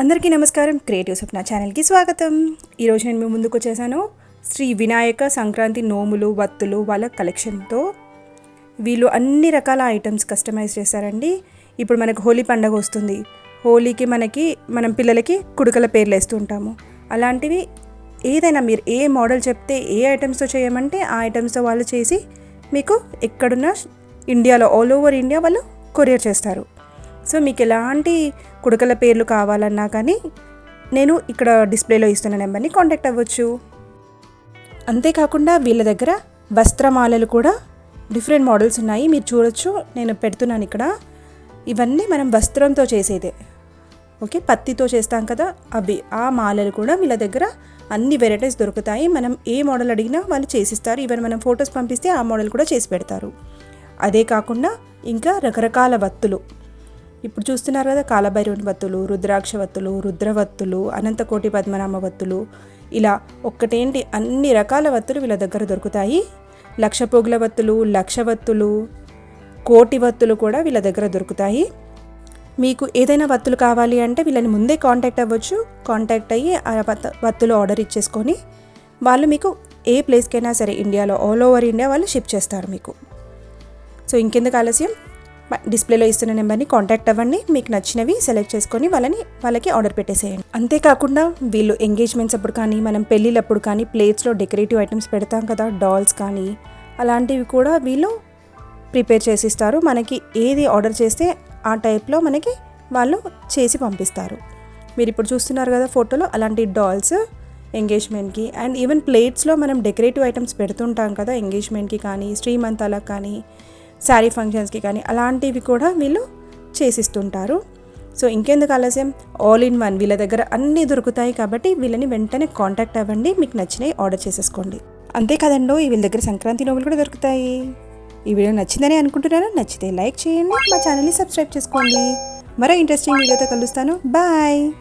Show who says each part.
Speaker 1: అందరికీ నమస్కారం. క్రియేటివ్ సప్న ఛానల్కి స్వాగతం. ఈరోజు నేను మీ ముందుకు వచ్చేసాను. శ్రీ వినాయక సంక్రాంతి నోములు వత్తులు వాళ్ళ కలెక్షన్తో వీళ్ళు అన్ని రకాల ఐటమ్స్ కస్టమైజ్ చేశారండి ఇప్పుడు మనకు హోలీ పండగ వస్తుంది. హోలీకి మనకి మనం పిల్లలకి కుడుకల పేర్లు వేస్తూ ఉంటాము. అలాంటివి ఏదైనా మీరు ఏ మోడల్ చెప్తే ఏ ఐటమ్స్తో చేయమంటే ఆ ఐటమ్స్తో వాళ్ళు చేసి మీకు ఎక్కడున్న ఇండియాలో ఆల్ ఓవర్ ఇండియా వాళ్ళు కొరియర్ చేస్తారు. సో మీకు ఎలాంటి కుడకల పేర్లు కావాలన్నా కానీ నేను ఇక్కడ డిస్ప్లేలో ఇస్తున్న నెంబర్ని కాంటాక్ట్ అవ్వచ్చు. అంతేకాకుండా వీళ్ళ దగ్గర వస్త్రమాలలు కూడా డిఫరెంట్ మోడల్స్ ఉన్నాయి. మీరు చూడొచ్చు నేను పెడుతున్నాను ఇక్కడ. ఇవన్నీ మనం వస్త్రంతో చేసేదే. ఓకే పత్తితో చేస్తాం కదా అవి. ఆ మాలలు కూడా వీళ్ళ దగ్గర అన్ని వెరైటీస్ దొరుకుతాయి. మనం ఏ మోడల్ అడిగినా వాళ్ళు చేసిస్తారు. ఈవెన్ మనం ఫొటోస్ పంపిస్తే ఆ మోడల్ కూడా చేసి పెడతారు. అదే కాకుండా ఇంకా రకరకాల వత్తులు. ఇప్పుడు చూస్తున్నారు కదా కాలభైరవుని వత్తులు రుద్రాక్ష వత్తులు రుద్రవత్తులు అనంతకోటి పద్మనామ వత్తులు. ఇలా ఒక్కటేంటి? అన్ని రకాల వత్తులు వీళ్ళ దగ్గర దొరుకుతాయి. లక్ష పోగుల వత్తులు లక్ష వత్తులు కోటి వత్తులు కూడా వీళ్ళ దగ్గర దొరుకుతాయి. మీకు ఏదైనా వత్తులు కావాలి అంటే వీళ్ళని ముందే కాంటాక్ట్ అవ్వచ్చు. కాంటాక్ట్ అయ్యి ఆ వత్తులు ఆర్డర్ ఇచ్చేసుకొని వాళ్ళు మీకు ఏ ప్లేస్కైనా సరే ఇండియాలో ఆల్ ఓవర్ ఇండియా వాళ్ళు షిప్ చేస్తారు మీకు. సో ఇంకెందుకు ఆలస్యం? డిస్ప్లేలో ఇస్తున్న నెంబర్ని కాంటాక్ట్ అవ్వండి. మీకు నచ్చినవి సెలెక్ట్ చేసుకొని వాళ్ళని వాళ్ళకి ఆర్డర్ పెట్టేసేయండి. అంతేకాకుండా వీళ్ళు ఎంగేజ్మెంట్స్ అప్పుడు కానీ మనం పెళ్ళిళ్ళప్పుడు కానీ ప్లేట్స్లో డెకరేటివ్ ఐటమ్స్ పెడతాం కదా డాల్స్ కానీ అలాంటివి కూడా వీళ్ళు ప్రిపేర్ చేసిస్తారు. మనకి ఏది ఆర్డర్ చేస్తే ఆ టైప్లో మనకి వాళ్ళు చేసి పంపిస్తారు. మీరు ఇప్పుడు చూస్తున్నారు కదా ఫోటోలో అలాంటి డాల్స్ ఎంగేజ్మెంట్కి అండ్ ఈవెన్ ప్లేట్స్లో మనం డెకరేటివ్ ఐటమ్స్ పెడుతుంటాం కదా ఎంగేజ్మెంట్కి కానీ శ్రీమంతాలకు కానీ శారీ ఫంక్షన్స్కి కానీ అలాంటివి కూడా వీళ్ళు చేసిస్తుంటారు. సో ఇంకెందుకు ఆలస్యం? ఆల్ ఇన్ వన్ వీళ్ళ దగ్గర అన్నీ దొరుకుతాయి కాబట్టి వీళ్ళని వెంటనే కాంటాక్ట్ అవ్వండి. మీకు నచ్చినవి ఆర్డర్ చేసేసుకోండి. అంతే కదండో? వీళ్ళ దగ్గర సంక్రాంతి నోవులు కూడా దొరుకుతాయి. ఈ వీడియో నచ్చిందని అనుకుంటున్నాను. నచ్చితే లైక్ చేయండి. మా ఛానల్ని సబ్స్క్రైబ్ చేసుకోండి. మరో ఇంట్రెస్టింగ్ వీడియోతో కలుస్తాను. బాయ్